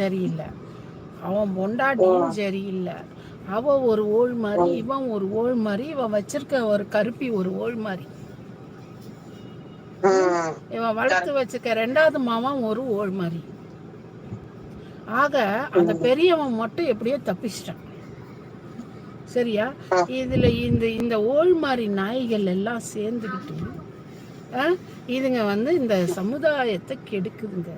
சரியில்லை. அவன் பொண்டாட்டியும் சரியில்லை. அவ ஒரு ஓள் மாதிரி இவன் ஒரு ஓள் மாதிரி இவன் வச்சிருக்க ஒரு கருப்பி ஒரு ஓள் மாதிரி. இவன் வளர்த்து வச்சிருக்க ரெண்டாவது மாமன் ஒரு ஓள் மாதிரி ஆக அந்த பெரியவன் மட்டும் எப்படியோ தப்பிச்சிட்டான். சரியா? இதுல இந்த இந்த ஓள் மாதிரி நாய்கள் எல்லாம் சேர்ந்துக்கிட்டு இதுங்க வந்து இந்த சமுதாயத்தை கெடுக்குதுங்க.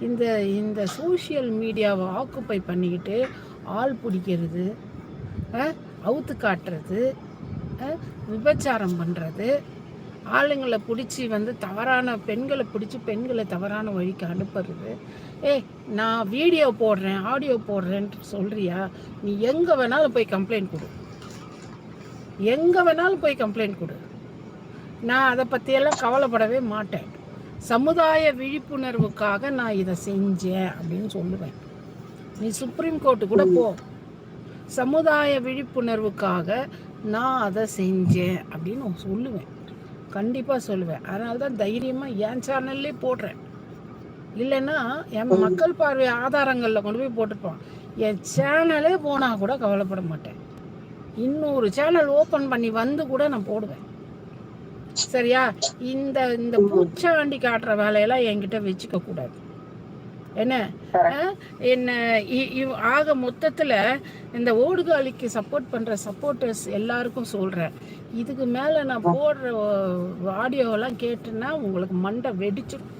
இந்த இந்த சோஷியல் மீடியாவை ஆக்குப்பை பண்ணிக்கிட்டு ஆள் பிடிக்கிறது ஆ, அவுத்து காட்டுறது ஆ, விபச்சாரம் பண்ணுறது ஆளுங்களை பிடிச்சி வந்து தவறான பெண்களை பிடிச்சி பெண்களை தவறான வழிக்கு அனுப்புறது. ஏய் நான் வீடியோ போடுறேன் ஆடியோ போடுறேன்ட்டு சொல்கிறியா நீ எங்கே வேணாலும் போய் கம்ப்ளைண்ட் கொடு. எங்கே வேணாலும் போய் கம்ப்ளைண்ட் கொடு. நான் அதை பற்றியெல்லாம் கவலைப்படவே மாட்டேன். சமுதாய விழிப்புணர்வுக்காக நான் இதை செஞ்சேன் அப்படின்னு சொல்லுவேன். நீ சுப்ரீம் கோர்ட்டு கூட போ. சமுதாய விழிப்புணர்வுக்காக நான் அதை செஞ்சேன் அப்படின்னு சொல்லுவேன். கண்டிப்பாக சொல்லுவேன். அதனால தான் தைரியமாக என் சேனல்லே போடுறேன். இல்லைன்னா என் மக்கள் பார்வை ஆதாரங்களில் கொண்டு போய் போட்டுருப்பான் என் சேனலே போனால் கூட கவலைப்பட மாட்டேன். இன்னொரு சேனல் ஓப்பன் பண்ணி வந்து கூட நான் போடுவேன். சரியா? இந்த இந்த பூச்சாண்டி காட்டுற வேலையெல்லாம் என்கிட்ட வச்சுக்க கூடாது. என்ன? என்ன ஆக மொத்தத்துல இந்த ஓடுகாலிக்கு சப்போர்ட் பண்ற சப்போர்ட்டர்ஸ் எல்லாருக்கும் சொல்றேன். இதுக்கு மேல நான் போடுற ஆடியோவெல்லாம் கேட்டுன்னா உங்களுக்கு மண்டை வெடிச்சிடும்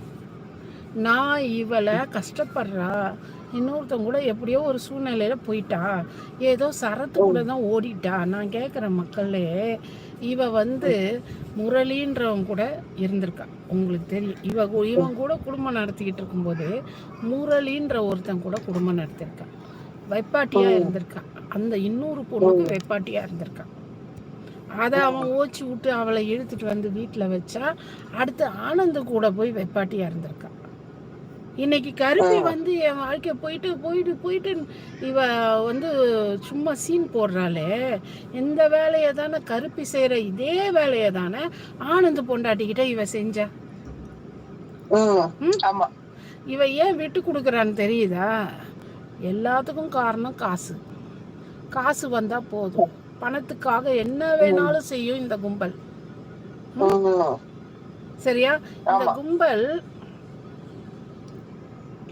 நான் இவளை கஷ்டப்படுறா. இன்னொருத்தவங்க கூட எப்படியோ ஒரு சூழ்நிலையில போயிட்டா. ஏதோ சரத்து கூட தான் ஓடிட்டா. நான் கேட்குற மக்களே இவ வந்து முரளின்றவங்க கூட இருந்திருக்கா. உங்களுக்கு தெரியும். இவ இவன் கூட குடும்பம் நடத்திக்கிட்டு இருக்கும்போது முரளின்ற ஒருத்தன் கூட குடும்பம் நடத்திருக்கான் வைப்பாட்டியா இருந்திருக்கான் அந்த இன்னொரு பொண்ணுக்கு வைப்பாட்டியா இருந்திருக்கான் அதை அவன் ஓச்சி விட்டு அவளை இழுத்துட்டு வந்து வீட்டில் வச்சா அடுத்து ஆனந்த் கூட போய் வைப்பாட்டியா இருந்திருக்கான் இன்னைக்கு கருப்பி வந்து என் வாழ்க்கை போயிட்டு போயிட்டு போயிட்டு இவ வந்து சும்மா சீன் போடுறாளே. இந்த வேலையை தானே கருப்பி செய்யற இதே வேலையை தானே ஆனந்த் பொண்டாட்டிக்கிட்ட இவ செஞ்சா. இவ ஏன் விட்டு கொடுக்குறான்னு தெரியுதா? எல்லாத்துக்கும் காரணம் காசு. காசு வந்தா போதும். பணத்துக்காக என்ன வேணாலும் செய்யும் இந்த கும்பல். சரியா? இந்த. கும்பல்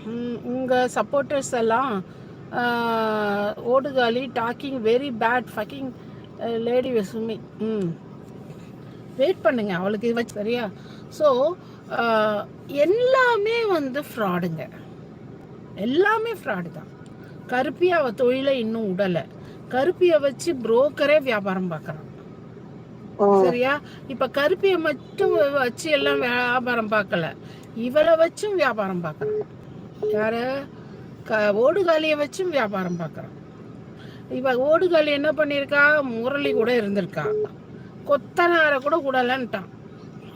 ம், உங்க சப்போர்ட்டர்ஸ் எல்லாம் ஓடுகாலி talking very bad fucking lady Sumi ம். வெயிட் பண்ணுங்க அவளுக்கு இது வச்சு சரியா? ஸோ எல்லாமே வந்து ஃப்ராடுங்க எல்லாமே ஃப்ராடு தான். கருப்பி அவ தொழிலை இன்னும் உடலை. கருப்பியை வச்சு புரோக்கரே வியாபாரம் பார்க்குறான். சரியா? இப்ப கருப்பியை மட்டும் வச்சு எல்லாம் வியாபாரம் பார்க்கல இவளை வச்சும் வியாபாரம் பார்க்கறான் யார் க ஓடுகாலியை வச்சும் வியாபாரம் பார்க்குறான். இப்போ ஓடுகாலி என்ன பண்ணியிருக்கா? முரளி கூட இருந்திருக்கா. கொத்தனாரை கூட கூடலன்ட்டான்.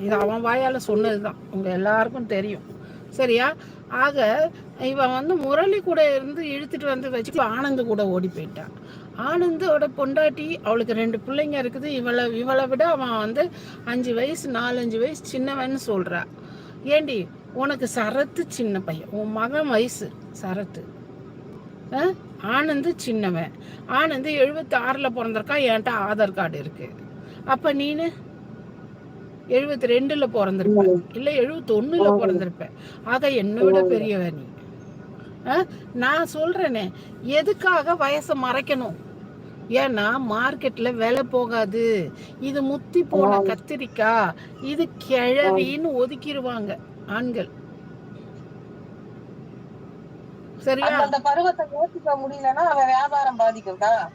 இது அவன் வாயால சொன்னதுதான். உங்கள் எல்லாருக்கும் தெரியும். சரியா? ஆக இவன் வந்து முரளி கூட இருந்து இழுத்துட்டு வந்து வச்சுட்டு ஆனந்த் கூட ஓடி போயிட்டான். ஆனந்தோட பொண்டாட்டி அவளுக்கு ரெண்டு பிள்ளைங்க இருக்குது. இவளை இவளை விட அவன் வந்து அஞ்சு வயசு நாலஞ்சு வயசு சின்னவன்னு சொல்றா. ஏண்டி உனக்கு சரத்து சின்ன பையன். உன் மகன் வயசு சரத்து. ஆ? ஆனந்து சின்னவன். ஆனந்து எழுபத்தி ஆறில் பிறந்திருக்கான். என்கிட்ட ஆதார் கார்டு இருக்கு. அப்போ நீனு? எழுபத்தி ரெண்டில் பிறந்திருப்ப இல்லை எழுபத்தி ஒன்றில் பிறந்திருப்ப. ஆக என்னை விட பெரியவ நீ? நான் சொல்றேனே. எதுக்காக வயசை மறைக்கணும்? ஏன்னா மார்க்கெட்ல விலை போகாது. இது முத்தி போன கத்திரிக்காய் இது கிழவின்னு ஒதுக்கிடுவாங்க ஆண்கள். சரியா? அந்த பருவத்தை யோசிக்க முடியலன்னா அவன் வியாபாரம் பாதிக்கும்டா